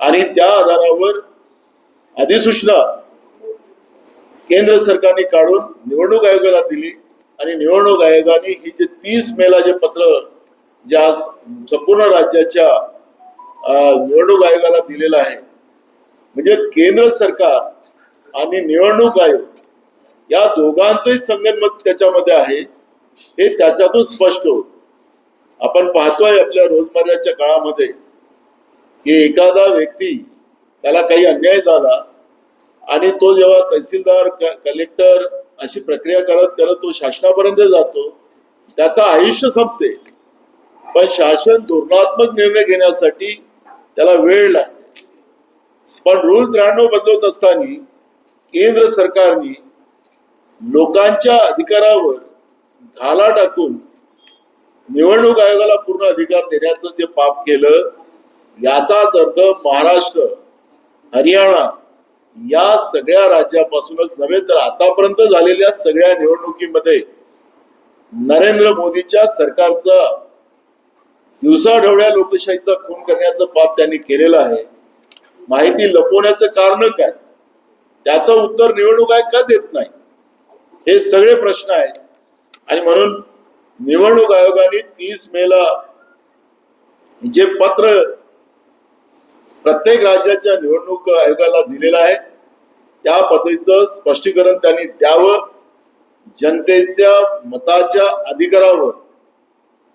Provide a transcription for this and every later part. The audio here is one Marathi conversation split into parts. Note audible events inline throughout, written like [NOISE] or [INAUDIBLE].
आणि त्या आधारावर अधिसूचना केंद्र सरकारने काढून निवडणूक आयोगाला दिली आणि निवडणूक आयोगाने ही जे तीस मेला जे पत्र जे आज संपूर्ण राज्याच्या निवडणूक आयोगाला दिलेलं आहे म्हणजे केंद्र सरकार आणि निवडणूक आयोग या दोघांचंही संगनमत त्याच्यामध्ये आहे हे त्याच्यातून स्पष्ट होत. आपण पाहतोय आपल्या रोजमर्याच्या काळामध्ये की एखादा व्यक्ती त्याला काही अन्याय झाला आणि तो जेव्हा तहसीलदार क- कलेक्टर अशी प्रक्रिया करत करत तो शासनापर्यंत जातो त्याचं आयुष्य संपते. पण शासन धोरणात्मक निर्णय घेण्यासाठी त्याला वेळ लागते. पण रूल त्र्याण्णव बदलवत असताना केंद्र सरकारने लोकांच्या अधिकारावर घाला टाकून निवडणूक आयोगाला पूर्ण अधिकार देण्याचं जे पाप केलं याचाच अर्थ महाराष्ट्र हरियाणा या सगळ्या राज्यापासूनच नव्हे तर आतापर्यंत झालेल्या सगळ्या निवडणुकीमध्ये नरेंद्र मोदीच्या सरकारचा दिवसाढवळ्या लोकशाहीचा खून करण्याचं पाप त्यांनी केलेलं आहे. माहिती लपवण्याचं कारण काय? त्याचं उत्तर निवडणूक आयोग का देत नाही? हे सगळे प्रश्न आहेत. आणि म्हणून निवडणूक आयोगाने तीस मेला जे पत्र प्रत्येक राज्याच्या निवडणूक आयोगाला दिलेला आहे. त्या पद्धतीचं स्पष्टीकरण त्यांनी द्यावं. जनतेच्या मताच्या अधिकारावर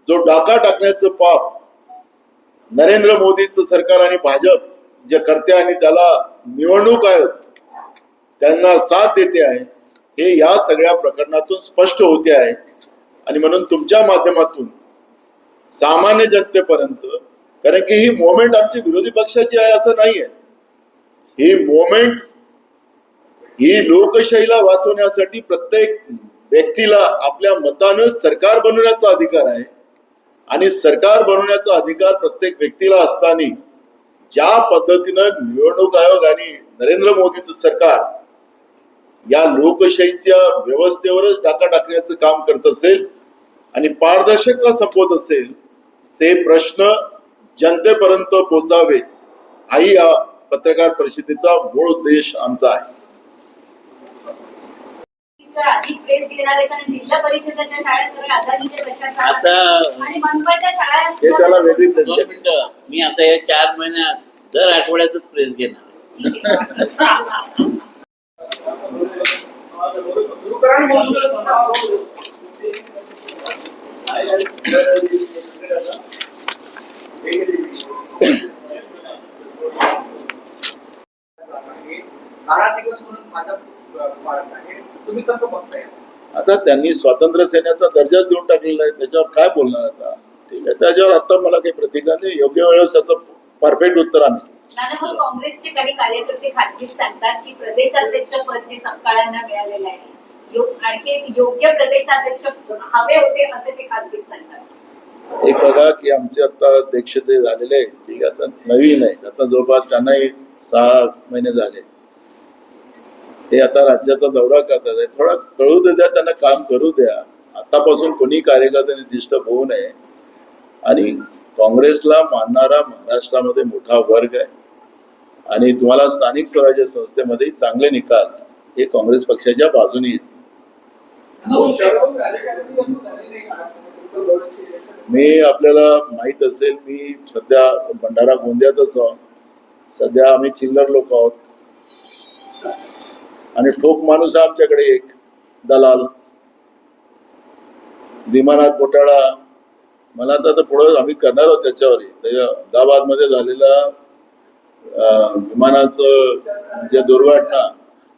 जो डाका टाकण्याचं पाप नरेंद्र मोदीचं सरकार आणि भाजप जे करते आणि त्याला निवडणूक आयोग त्यांना साथ देते आहे हे या सगळ्या प्रकरणातून स्पष्ट होते आहे. आणि म्हणून तुमच्या माध्यमातून सामान्य जनतेपर्यंत कारण की ही मोमेंट आमची विरोधी पक्षाची आहे असं नाही आहे ही मोमेंट ही लोकशाहीला वाचवण्यासाठी प्रत्येक व्यक्तीला आपल्या मतानं सरकार बनवण्याचा अधिकार आहे. आणि सरकार बनवण्याचा अधिकार प्रत्येक व्यक्तीला असताना ज्या पद्धतीनं निवडणूक आयोग आणि नरेंद्र मोदीचं सरकार या लोकशाहीच्या व्यवस्थेवरच टाका टाकण्याचं काम करत असेल आणि पारदर्शकता संपवत असेल ते प्रश्न जनतेपर्यंत पोचावे हाही या पत्रकार परिषदेचा मूळ उद्देश आमचा आहे. आता- वेगळी मी आता या चार महिन्यात दर आठवड्यातच प्रेस घेणार [LAUGHS] [LAUGHS] [LAUGHS] आता त्यांनी स्वातंत्र्य सेनेचा दर्जा देऊन टाकलेला आहे त्याच्यावर काय बोलणार आता? ठीक आहे त्याच्यावर आता मला काही प्रतिक्रिया नाही योग्य वेळेस त्याचं परफेक्ट उत्तर आम्ही काँग्रेसचे काही कार्यकर्ते खासगीत सांगतात की प्रदेशाध्यक्ष पद जे सपकाळांना मिळालेलं आहे आणखी योग्य प्रदेशाध्यक्ष हवे होते असे ते खासगीत सांगतात. एक बघा की आमचे आता अध्यक्ष ते झालेले आहेत. ठीक आता नवीन आहेत. आता जवळपास त्यांनाही सहा महिने झाले. ते आता राज्याचा दौरा करतात. आहे थोडा कळू दे द्या त्यांना काम करू द्या. आतापासून कोणी कार्यकर्त्यांनी डिस्टर्ब होऊ नये. आणि काँग्रेसला मानणारा महाराष्ट्रामध्ये मोठा वर्ग आहे. आणि तुम्हाला स्थानिक स्वराज्य संस्थेमध्ये चांगले निकाल हे काँग्रेस पक्षाच्या बाजूने येतील. मी आपल्याला माहीत असेल मी सध्या भंडारा गोंदियातच आहोत. सध्या आम्ही चिल्लर लोक आहोत. आणि ठोक माणूस आहे आमच्याकडे एक दलाल. विमानात घोटाळा. मला आता आता पुढं आम्ही करणार आहोत त्याच्यावर त्याच्या अहमदाबादमध्ये झालेला विमानाचं जे दुर्घटना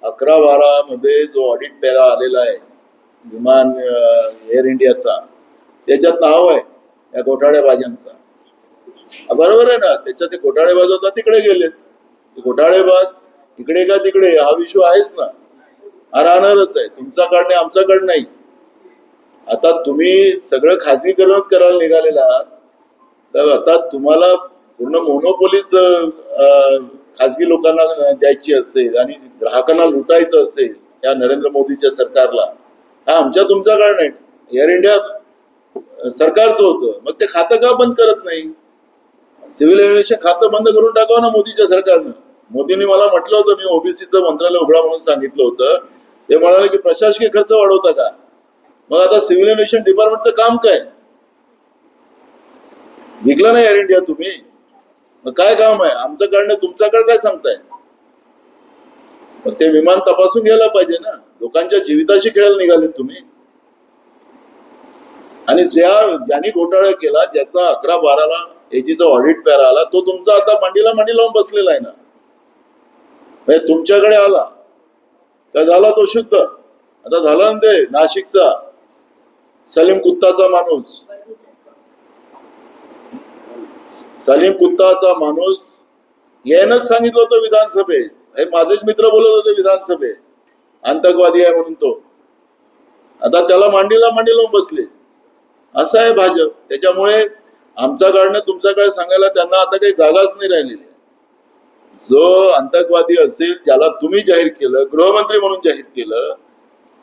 अकरा बारा मध्ये जो ऑडिट पॅरा आलेला आहे विमान एअर इंडियाचा त्याच्यात नाव आहे. या घोटाळेबाजांचा. बरोबर आहे ना? त्याच्यात ते घोटाळेबाज होता तिकडे गेलेत. घोटाळेबाज इकडे का तिकडे? हा विषय आहेच ना. हा राहणारच आहे. तुमच्याकडे आमच्याकडे नाही. आता तुम्ही सगळं खाजगीकरणच करायला निघालेला आहात. तर आता तुम्हाला पूर्ण मोनोपोलीच खाजगी लोकांना द्यायची असेल आणि ग्राहकांना लुटायचं असेल या नरेंद्र मोदीच्या सरकारला हा आमच्या तुमचा तुमच्याकडे नाही एअर इंडिया सरकारचं होतं. मग ते खातं का बंद करत नाही? सिव्हिल एव्हिएशन खातं बंद करून टाकावं ना मोदीच्या सरकारनं? मोदींनी मला म्हटलं होतं मी ओबीसीचं मंत्रालय उघडा म्हणून सांगितलं होतं. ते म्हणाले की प्रशासकीय खर्च वाढवता का? मग आता सिव्हिल एव्हिएशन डिपार्टमेंटचं काम काय? विकलं नाही एअर इंडिया तुम्ही? मग काय काम आहे? आमच्याकडनं तुमच्याकडे काय सांगताय? मग ते विमान तपासून घ्यायला पाहिजे ना. लोकांच्या जीविताशी खेळायला निघाले तुम्ही. आणि ज्या ज्यांनी घोटाळा केला ज्याचा अकरा बाराला एजीचा ऑडिट पॅरा आला तो तुमचा आता मांडीला मांडी लावून बसलेला आहे ना. म्हणजे तुमच्याकडे आला. तर झाला तो शुद्ध. आता झाला ना ते नाशिकचा. सलीम कुत्ताचा माणूस. सलीम कुत्ताचा माणूस. यानंच सांगितलं होतं विधानसभेत. हे माझेच मित्र बोलत होते विधानसभेत. आतंकवादी आहे म्हणून तो. आता त्याला मांडीला मांडी लावून बसले. असं आहे भाजप. त्याच्यामुळे आमच्या तुमचा तुमच्याकडे सांगायला त्यांना आता काही जागाच नाही राहिलेली. जो आतंकवादी असेल ज्याला तुम्ही जाहीर केलं गृहमंत्री म्हणून जाहीर केलं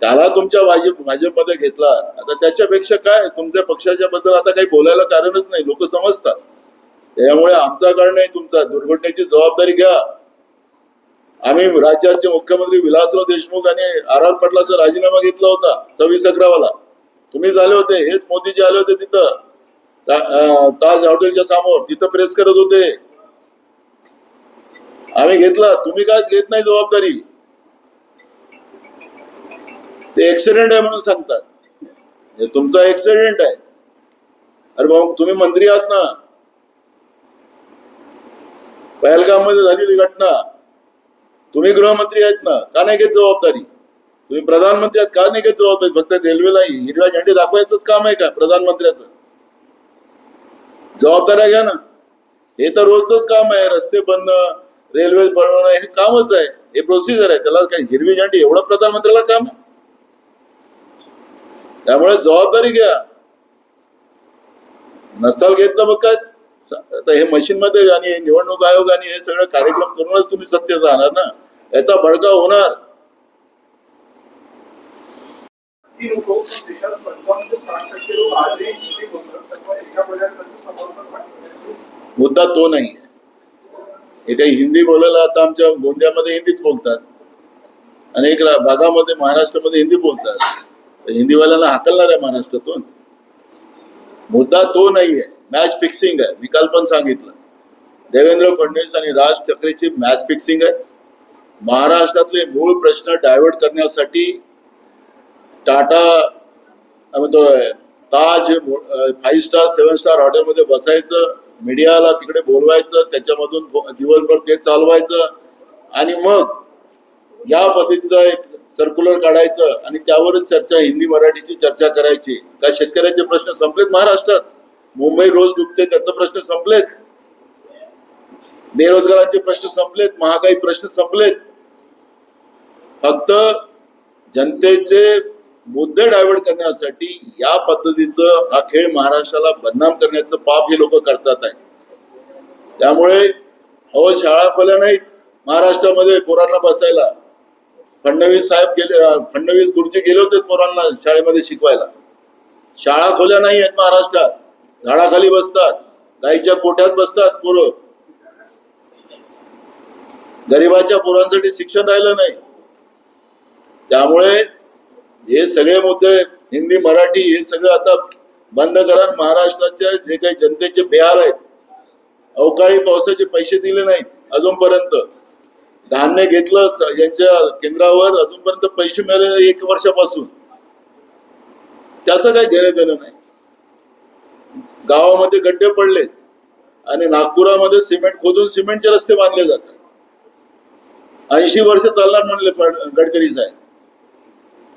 त्याला तुमच्या भाजप भाजपमध्ये घेतला. आता त्याच्यापेक्षा काय? तुमच्या पक्षाच्या बद्दल आता काही बोलायला कारणच नाही. लोक समजतात. त्यामुळे आमचा काळ नाही तुमचा. दुर्घटनेची जबाबदारी घ्या. आम्ही राज्याचे मुख्यमंत्री विलासराव देशमुख आणि आर आर पाटलाचा राजीनामा घेतला होता सव्वीस अकरावाला. तुम्ही झाले होते हेच मोदीजी आले होते तिथं. ताज हॉटेलच्या समोर तिथं प्रेस करत होते. आम्ही घेतला तुम्ही काय घेत नाही जबाबदारी? ते ऍक्सिडेंट आहे म्हणून सांगतात. तुमचा ऍक्सिडेंट आहे. अरे भाऊ तुम्ही मंत्री आहात ना. पहलगाममध्ये झालेली घटना. तुम्ही गृहमंत्री आहेत ना. का नाही घेत जबाबदारी? तुम्ही प्रधानमंत्री आहात का नाही घेत जबाबदारी फक्त रेल्वेला हिरव्या झेंडे दाखवायचंच काम आहे का प्रधानमंत्र्याचं? जबाबदाऱ्या घ्या ना. हे तर रोजच काम आहे रस्ते बंद रेल्वे बनवणं हे कामच आहे. हे प्रोसिजर आहे. त्याला काही हिरवी झेंडी एवढं प्रधानमंत्र्याला काम आहे? त्यामुळे जबाबदारी घ्या. नसाल घेत तर मग काय? आता हे मशीन मध्ये आणि निवडणूक आयोग आणि हे सगळं कार्यक्रम करूनच तुम्ही सत्तेत राहणार ना. याचा भडका होणार. ती लोक देशात पंचावन्न ते साठ टक्के लोक आजही मुद्दा तो नाही हे काही हिंदी बोलायला आता आमच्या गोंदियामध्ये हिंदीच बोलतात. अनेक भागामध्ये महाराष्ट्रामध्ये हिंदी बोलतात. हिंदीवाल्याला हाकलणार आहे महाराष्ट्रातून. मुद्दा तो नाही आहे. मॅच फिक्सिंग आहे. मी काल पण सांगितलं. देवेंद्र फडणवीस आणि राज ठाकरेची मॅच फिक्सिंग आहे. महाराष्ट्रातले मूळ प्रश्न डायव्हर्ट करण्यासाठी टाटा काय म्हणतोय Taj five star seven star हॉटेलमध्ये बसायचं मीडियाला तिकडे बोलवायचं त्याच्यामधून दिवसभर ते चालवायचं. आणि मग या पद्धतीचं एक सर्क्युलर काढायचं आणि त्यावरच चर्चा हिंदी मराठीची चर्चा करायची. का शेतकऱ्याचे प्रश्न संपलेत महाराष्ट्रात? मुंबई रोज डुबते त्याचे प्रश्न संपलेत. बेरोजगाराचे प्रश्न संपलेत महागाई प्रश्न संपलेत. फक्त जनतेचे मुद्दे डायव्हर्ट करण्यासाठी या पद्धतीचं हा खेळ महाराष्ट्राला बदनाम करण्याचं पाप हे लोक करतात आहे. त्यामुळे अहो शाळा खोल्या नाहीत. महाराष्ट्रामध्ये पोरांना बसायला. फडणवीस साहेब गेले फडणवीस गुरुजी गेले होते पोरांना शाळेमध्ये शिकवायला. शाळा खोल्या नाही आहेत महाराष्ट्रात. झाडाखाली बसतात. गाईच्या कोठ्यात बसतात पोरं. गरिबाच्या पोरांसाठी शिक्षण राहिलं नाही. त्यामुळे हे सगळे मुद्दे हिंदी मराठी हे सगळं आता बंद करा. महाराष्ट्राच्या जे काही जनतेचे बिहार आहेत अवकाळी पावसाचे पैसे दिले नाहीत अजूनपर्यंत. धान्य घेतलं यांच्या केंद्रावर अजूनपर्यंत पैसे मिळाले एक वर्षापासून. त्याचं काही घेणं देणं नाही. गावामध्ये गड्डे पडले आणि नागपुरामध्ये सिमेंट खोदून सिमेंटचे रस्ते बांधले जातात. ऐंशी वर्ष चालणार म्हणले गडकरी साहेब.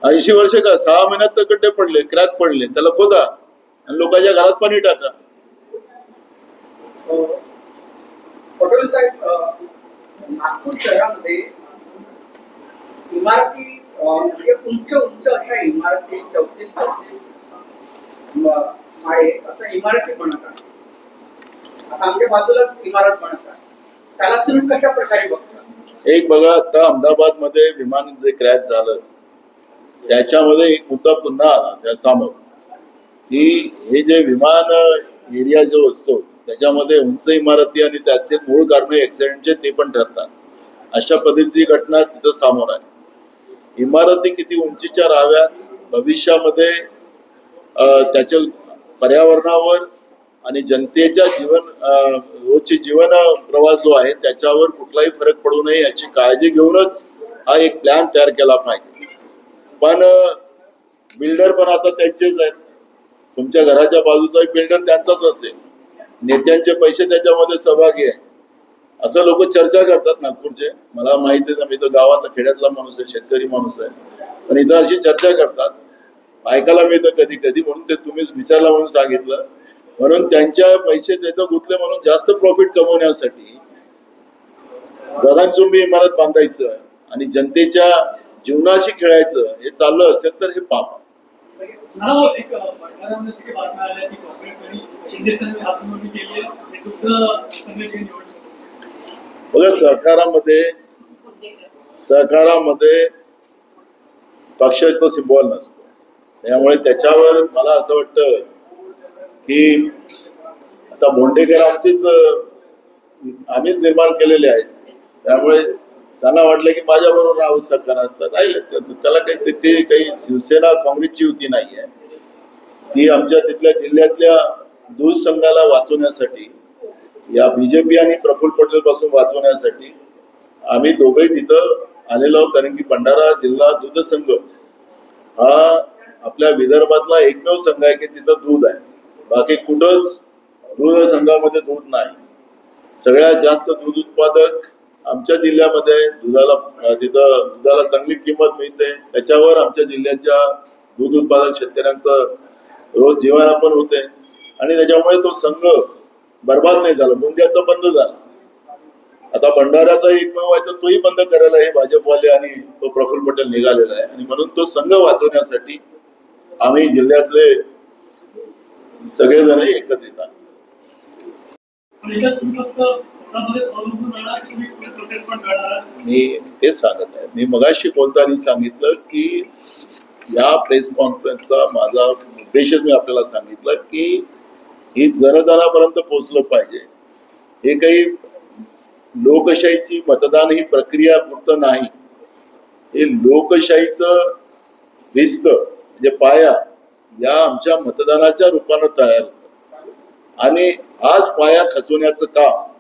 ऐंशी वर्ष का? सहा महिन्यात तर गड्डे पडले क्रॅक पडले. त्याला खोदा आणि लोकांच्या घरात पाणी टाका. अं, पटेल साहेब अं, नागपूर शहरामध्ये इमारती म्हणजे उंच उंच अशा इमारती चौतीस पस्तीस माळे अशा इमारती आहेत आता आमच्या बाजूलाच इमारत आहे त्याला तुम्ही कशा प्रकारे बघता? एक बघा आता अहमदाबादमध्ये विमान जे क्रॅश झालं त्याच्यामध्ये एक मुद्दा पुन्हा आला त्या समोर की हे जे विमान एरिया जो असतो त्याच्यामध्ये उंच इमारती आणि त्याचे मूळ कारण ऍक्सिडेंटचे ते पण ठरतात. अशा पद्धतीची घटना तिथं समोर आहे. इमारती किती उंचीच्या राहाव्यात? भविष्यामध्ये त्याच्या पर्यावरणावर आणि जनतेच्या जीवन रोजचे जीवन प्रवास जो आहे त्याच्यावर कुठलाही फरक पडू नये याची काळजी घेऊनच हा एक प्लॅन तयार केला पाहिजे. पण बिल्डर पण आता त्यांचेच आहेत. तुमच्या घराच्या बाजूचा बिल्डर त्यांचाच असेल. नेत्यांचे पैसे त्याच्यामध्ये सहभागी आहे असं लोक चर्चा करतात नागपूरचे. मला माहिती आहे ना मी तो गावातला खेड्यातला माणूस आहे शेतकरी माणूस आहे. पण इथं अशी चर्चा करतात. ऐकायला मिळतं कधी कधी म्हणून ते तुम्हीच विचारला म्हणून सांगितलं. म्हणून त्यांच्या पैसे तिथं गुंतले म्हणून जास्त प्रॉफिट कमवण्यासाठी. दादांचुंबी इमारत बांधायचं आणि जनतेच्या जीवनाशी खेळायचं हे चाललं असेल तर हे पाप हे बघा सहकारामध्ये सहकारामध्ये पक्षाचं सिम्बॉल नसतो. त्यामुळे त्याच्यावर मला असं वाटतं की आता भोंडेकर आमचेच आम्हीच निर्माण केलेले आहेत. त्यामुळे त्यांना वाटलं की माझ्या बरोबर राहू सहकारात तर त्याला काही ते- काही शिवसेना काँग्रेसची युती नाही आहे ती आमच्या तिथल्या जिल्ह्यातल्या दूध संघाला वाचवण्यासाठी या बीजेपी आणि प्रफुल्ल पटेल पासून वाचवण्यासाठी आम्ही दोघेही तिथं आलेलो आहोत. कारण की भंडारा जिल्हा दूध संघ हा आपल्या विदर्भातला एकमेव संघ आहे की तिथं दूध आहे. बाकी कुठंच दूध संघामध्ये दूध नाही. सगळ्यात जास्त दूध उत्पादक आमच्या जिल्ह्यामध्ये दुधाला तिथं दुधाला चांगली किंमत मिळते. त्याच्यावर आमच्या जिल्ह्याच्या दूध उत्पादक शेतकऱ्यांचं रोज जीवनापण होते. आणि त्याच्यामुळे तो संघ बर्बाद नाही झाला. मुंग्याचा बंद झाला. आता भंडाऱ्याचा एकमेव आहे तर तोही बंद करायला हे भाजपवाले आणि तो प्रफुल्ल पटेल निघालेला आहे. आणि म्हणून तो संघ वाचवण्यासाठी आम्ही जिल्ह्यातले सगळेजण एकत्रित आहोत मी तेच सांगत आहे. मी मगाशी बोलताना सांगितलं की या प्रेस कॉन्फरन्सचा माझा उद्देशच मी आपल्याला सांगितलं की हे जनजनापर्यंत पोहोचलं पाहिजे. हे काही लोकशाहीची मतदान ही प्रक्रिया पुरत नाही. हे लोकशाहीचं भिस्त म्हणजे पाया या आमच्या मतदानाच्या रूपानं तयार होतं. आणि आज पाया खचवण्याचं काम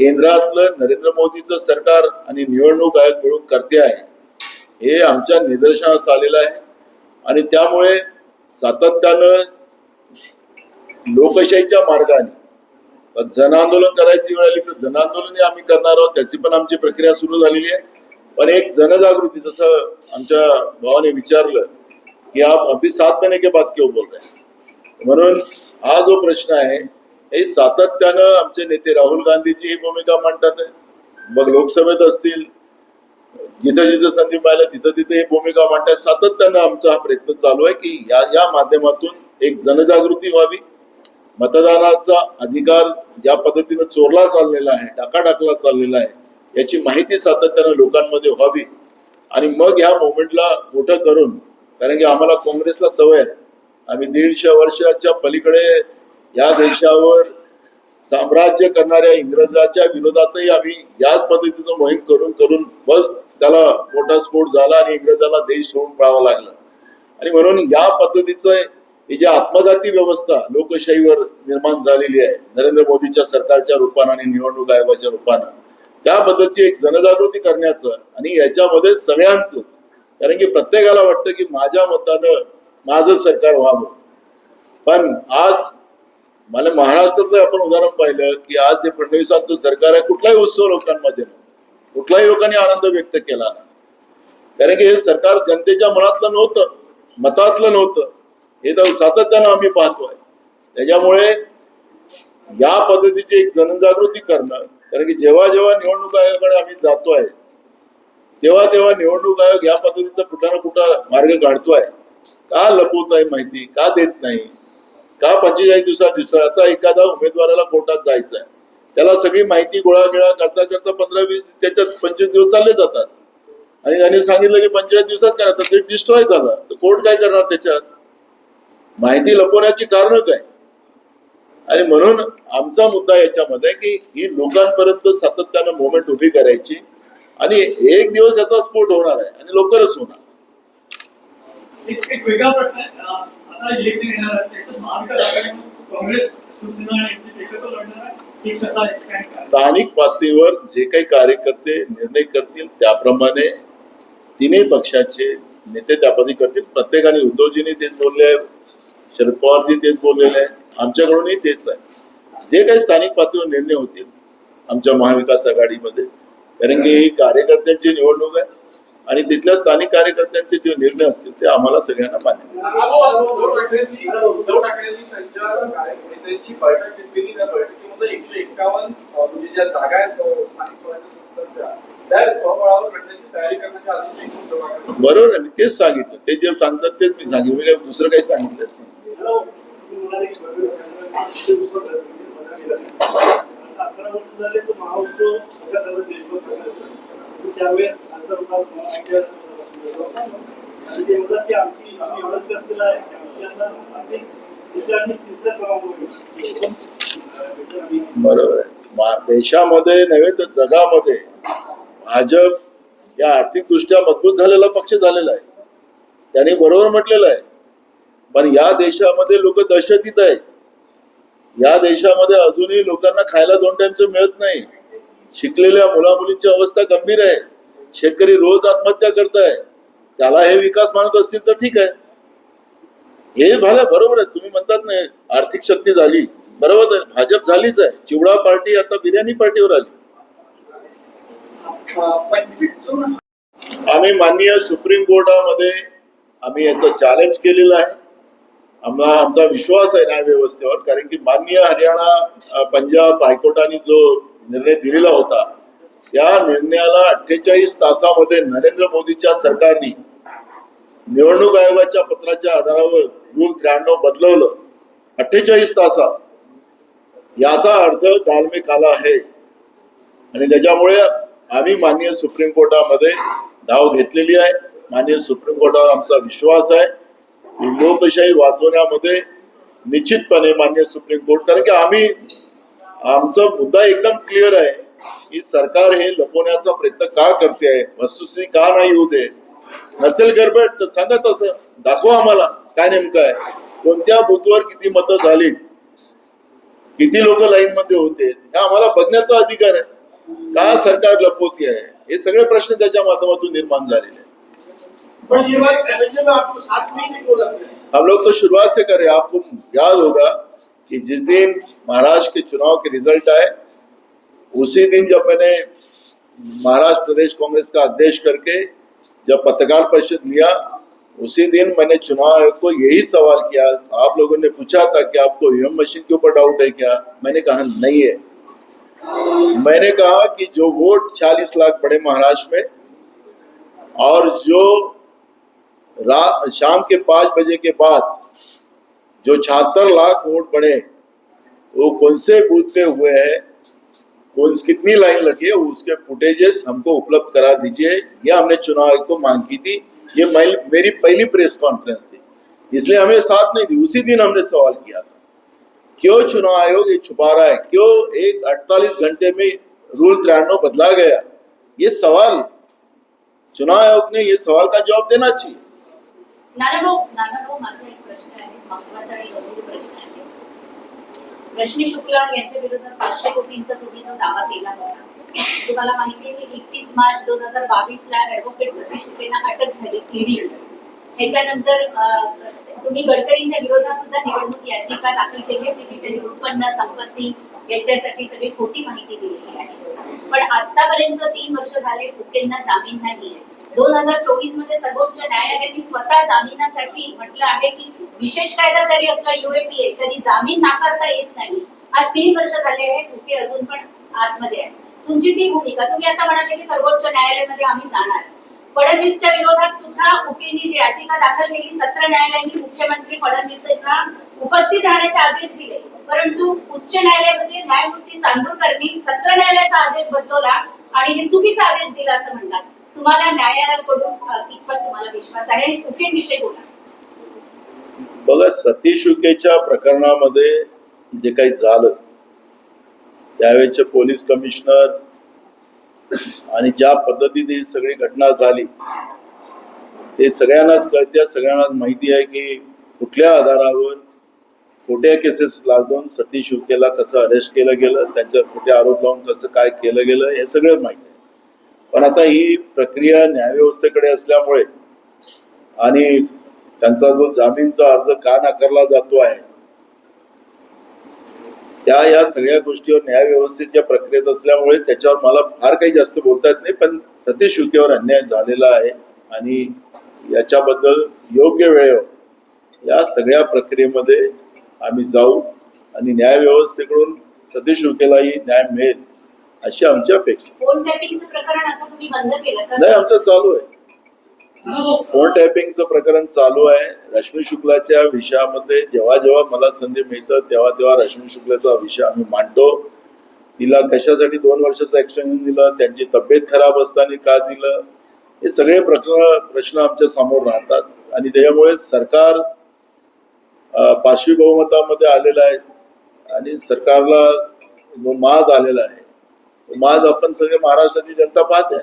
केंद्रातलं नरेंद्र मोदीचं सरकार आणि निवडणूक आयोग मिळून करते आहे हे आमच्या निदर्शनास आलेलं आहे. आणि त्यामुळे सातत्यानं लोकशाहीच्या मार्गाने जन आंदोलन करायची वेळ आली तर जन आंदोलनही आम्ही करणार आहोत त्याची पण आमची प्रक्रिया सुरू झालेली आहे. पण एक जनजागृती जसं आमच्या भावाने विचारलं की आप अभी सात महिने के बाद क्यों बोल रहे हैं? म्हणून हा जो प्रश्न आहे हे सातत्यानं आमचे नेते राहुल गांधीची ही भूमिका मांडतात मग लोकसभेत असतील जिथं जिथं संधी पाहिलं तिथं तिथे ही भूमिका मांडतात. सातत्यानं आमचा हा प्रयत्न चालू आहे की या या माध्यमातून एक जनजागृती व्हावी. मतदानाचा अधिकार ज्या पद्धतीनं चोरला चाललेला आहे डाकाडाकला चाललेला आहे याची माहिती सातत्यानं लोकांमध्ये व्हावी. आणि मग ह्या मोमेंटला मोठं करून कारण की आम्हाला काँग्रेसला सवय आहे. आम्ही दीडशे वर्षाच्या पलीकडे या देशावर साम्राज्य करणाऱ्या इंग्रजाच्या विरोधातही आम्ही याच पद्धतीचं मोहीम करून करून मग त्याला मोठा स्फोट झाला आणि इंग्रजाला देश सोडून पळावं लागला. आणि म्हणून या पद्धतीचं ही जी आत्मघाती व्यवस्था लोकशाहीवर निर्माण झालेली आहे नरेंद्र मोदीच्या सरकारच्या रूपानं आणि निवडणूक आयोगाच्या रूपानं त्याबद्दलची एक जनजागृती करण्याचं आणि याच्यामध्ये सगळ्यांचंच कारण की प्रत्येकाला वाटतं की माझ्या मतानं माझं सरकार व्हावं. पण आज मला महाराष्ट्रातलं आपण उदाहरण पाहिलं की आज जे फडणवीसांचं सरकार आहे कुठलाही उत्सव लोकांमध्ये नाही. कुठल्याही लोकांनी आनंद व्यक्त केला नाही. कारण की हे सरकार जनतेच्या मनातलं नव्हतं मतातलं नव्हतं. हे तर सातत्यानं आम्ही पाहतोय त्याच्यामुळे या पद्धतीची एक जनजागृती करणं कारण की जेव्हा जेव्हा निवडणूक आयोगाकडे आम्ही जातोय तेव्हा तेव्हा निवडणूक आयोग या पद्धतीचा कुठं ना कुठं मार्ग काढतोय का लपवत आहे माहिती? का देत नाही? का पंचेचाळीस दिवसात दिवसा आता एखादा उमेदवाराला कोर्टात जायचं आहे त्याला सगळी माहिती गोळा गिळा करता करता पंधरा वीस त्याच्यात पंचवीस दिवस चालले जातात. आणि त्यांनी सांगितलं की पंचेचाळीस दिवसात करा तर ते डिस्ट्रॉय झालं. तर कोर्ट काय करणार त्याच्यात? माहिती लपवण्याची कारण काय? आणि म्हणून आमचा मुद्दा याच्यामध्ये की ही लोकांपर्यंत सातत्यानं मुवमेंट उभी करायची. आणि एक दिवस याचा स्फोट होणार आहे आणि लवकरच होणार. आता इलेक्शन येणार आहे. त्याचं महाविकास आघाडीमध्ये काँग्रेस शिवसेना आणि एकत्र लढणार आहे. स्थानिक पातळीवर जे काही कार्यकर्ते निर्णय करतील त्याप्रमाणे तिन्ही पक्षाचे नेते त्यापदी करतील. प्रत्येकाने उद्धवजींनी तेच बोलले आहे. शरद पवारजी तेच बोललेले आहे. आमच्याकडूनही तेच आहे. जे काही स्थानिक पातळीवर निर्णय होतील आमच्या महाविकास आघाडीमध्ये कारण की ही कार्यकर्त्यांची निवडणूक आहे. आणि तिथल्या स्थानिक कार्यकर्त्यांचे जे निर्णय असतील ते आम्हाला सगळ्यांना मान्य बरोबर आहे मी तेच सांगितलं. ते जे सांगतात तेच मी सांगितलं. मी काही दुसरं काही सांगितलं अकरा वर्ष झाले तो देशभर त्यावेळेस बरोबर. आहे देशामध्ये नव्हे तर जगामध्ये भाजप या आर्थिक दृष्ट्या मजबूत झालेला पक्ष झालेला आहे. त्याने बरोबर म्हटलेलं आहे. पण या देशामध्ये लोक दहशतीत आहे या देशामध्ये अजूनही लोकांना खायला दोन टाइमचं मिळत नाही. शिकलेल्या मुला मुलींची अवस्था गंभीर आहे. शेतकरी रोज आत्महत्या करताय. त्याला हे विकास मानत असतील तर ठीक आहे. हे झालं बरोबर आहे. तुम्ही म्हणतात ना आर्थिक शक्ती झाली. बरोबर आहे. भाजप झालीच आहे. चिवडा पार्टी आता बिर्याणी पार्टीवर आली. आम्ही माननीय सुप्रीम कोर्टामध्ये आम्ही याचा चॅलेंज केलेलं आहे. आम्हाला आमचा विश्वास आहे न्याय व्यवस्थेवर कारण की माननीय हरियाणा पंजाब हायकोर्टाने जो निर्णय दिलेला होता त्या निर्णयाला अठ्ठेचाळीस तासामध्ये नरेंद्र मोदीच्या सरकारने निवडणूक आयोगाच्या पत्राच्या आधारावर रूल त्र्याण्णव बदलवलं. अठ्ठेचाळीस तासात. याचा अर्थ धार्मिक आला आहे. आणि त्याच्यामुळे आम्ही माननीय सुप्रीम कोर्टामध्ये धाव घेतलेली आहे. माननीय सुप्रीम कोर्टावर आमचा विश्वास आहे. की लोकशाही वाचवण्यामध्ये निश्चितपणे माननीय सुप्रीम कोर्ट कारण की आम्ही आमचा मुद्दा एकदम क्लिअर आहे. की सरकार हे लपवण्याचा प्रयत्न का करते आहे? वस्तुस्थिती का नाही होऊ दे? नसेल गडबड तर सांगा तसं. दाखवा आम्हाला काय नेमकं आहे. कोणत्या बूथवर किती मतं झाली? किती लोक लाईन मध्ये होते? हे आम्हाला बघण्याचा अधिकार आहे. का सरकार लपवती आहे? हे सगळे प्रश्न त्याच्या माध्यमातून निर्माण झालेले हम लोग तो शुरुआत से करें आपको याद होगा कि जिस दिन महाराष्ट्र के चुनाव के रिजल्ट आए उसी दिन जब मैंने महाराष्ट्र प्रदेश कांग्रेस का अध्यक्ष करके जब पत्रकार परिषद लिया, उसी दिन मैंने चुनाव आयोग को यही सवाल किया। आप लोगों ने पूछा था कि आपको ईवीएम मशीन के ऊपर डाउट है क्या? मैंने कहा, नहीं है। मैंने कहा कि जो वोट 40 लाख पड़े महाराष्ट्र में और जो शाम के पाँच बजे के बाद जो छिहत्तर लाख वोट पड़े वो कौन से बूथ पे हुए हैं? कौन कितनी लाइन लगी है उसके फुटेजेस हमको उपलब्ध करा दीजिए। यह हमने चुनाव आयोग को मांग की थी। ये मेरी पहली प्रेस कॉन्फ्रेंस थी। इसलिए हमें साथ नहीं दी। उसी दिन हमने सवाल किया था। क्यों चुनाव आयोग ये छुपा रहा है? क्यों एक 48 घंटे में रूल त्र्याण्णव बदला गया? ये सवाल। चुनाव आयोग ने ये सवाल का जवाब देना चाहिए। रश्मी शुक्ला यांच्या विरोधात पाचशे कोटींचा तुम्ही जो दावा केला होता तुम्हाला माहिती आहे की एकतीस मार्च दोन हजार बावीस ला ऍडव्होकेट सतीश शुक्लेंना अटक झाली ईडी त्याच्यानंतर तुम्ही गडकरींच्या विरोधात सुद्धा निवडणूक याचिका दाखल केली होती की त्यांनी उत्पन्न संपत्ती याच्यासाठी सगळी खोटी माहिती दिलेली आहे. पण आतापर्यंत तीन वर्ष झाले हुकेंना जामीन नाही दोन हजार चोवीसमध्ये सर्वोच्च न्यायालयाने स्वतः जामिनासाठी म्हटलं आहे की विशेष कायदा जरी असला युएपीए तरी जामीन नाकारता येत नाही. आज तीन वर्ष झाले आहे कुठे अजून पण आतमध्ये आहे. तुमची ती भूमिका तुम्ही आता म्हणाले की सर्वोच्च न्यायालयामध्ये आम्ही जाणार. फडणवीसच्या विरोधात सुद्धा उकेंनी जी याचिका दाखल केली सत्र न्यायालयाने मुख्यमंत्री फडणवीसांना उपस्थित राहण्याचे आदेश दिले. परंतु उच्च न्यायालयामध्ये न्यायमूर्ती चांदूरकरनी सत्र न्यायालयाचा आदेश बदलवला आणि हे चुकीचा आदेश दिला असं म्हणतात. तुम्हाला न्यायालयाकडून कितपत तुम्हाला विश्वास आहे आणि उकेंविषयी बोला. बघा सतीश उकेच्या प्रकरणामध्ये जे काही झालं त्यावेळेचे पोलीस कमिशनर आणि ज्या पद्धतीने ही सगळी घटना झाली ते सगळ्यांनाच कळते सगळ्यांनाच माहिती आहे की कुठल्या आधारावर खोट्या केसेस लागून सतीश उकेला कसं अरेस्ट केलं गेलं त्यांच्यावर खोटे आरोप लावून कसं काय केलं गेलं हे सगळं माहिती आहे. पण आता ही प्रक्रिया न्यायव्यवस्थेकडे असल्यामुळे आणि त्यांचा जो जामीनचा अर्ज का नाकारला जातो आहे त्या या सगळ्या गोष्टीवर न्यायव्यवस्थेच्या प्रक्रियेत असल्यामुळे त्याच्यावर मला फार काही जास्त बोलता येत नाही पण सतीश शुकेवर अन्याय झालेला आहे आणि याच्याबद्दल योग्य वेळेवर या सगळ्या प्रक्रियेमध्ये आम्ही जाऊ आणि न्यायव्यवस्थेकडून सतीश शुकेलाही न्याय मिळेल अशी आमची अपेक्षा नाही आमचं चालू आहे. फोन टॅपिंगचं प्रकरण चालू आहे. रश्मी शुक्लाच्या विषयामध्ये जेव्हा जेव्हा मला संधी मिळतं तेव्हा तेव्हा रश्मी शुक्लाचा विषय आम्ही मांडतो. तिला कशासाठी दोन वर्षाचं एक्सटेन्शन दिलं त्यांची तब्येत खराब असताना का दिलं? हे सगळे प्रश्न प्रश्न आमच्यासमोर राहतात. आणि त्याच्यामुळे सरकार पाचवी बहुमतामध्ये आलेलं आहे. आणि सरकारला जो माज आलेला आहे तो माज आपण सगळे महाराष्ट्राची जनता पाहते.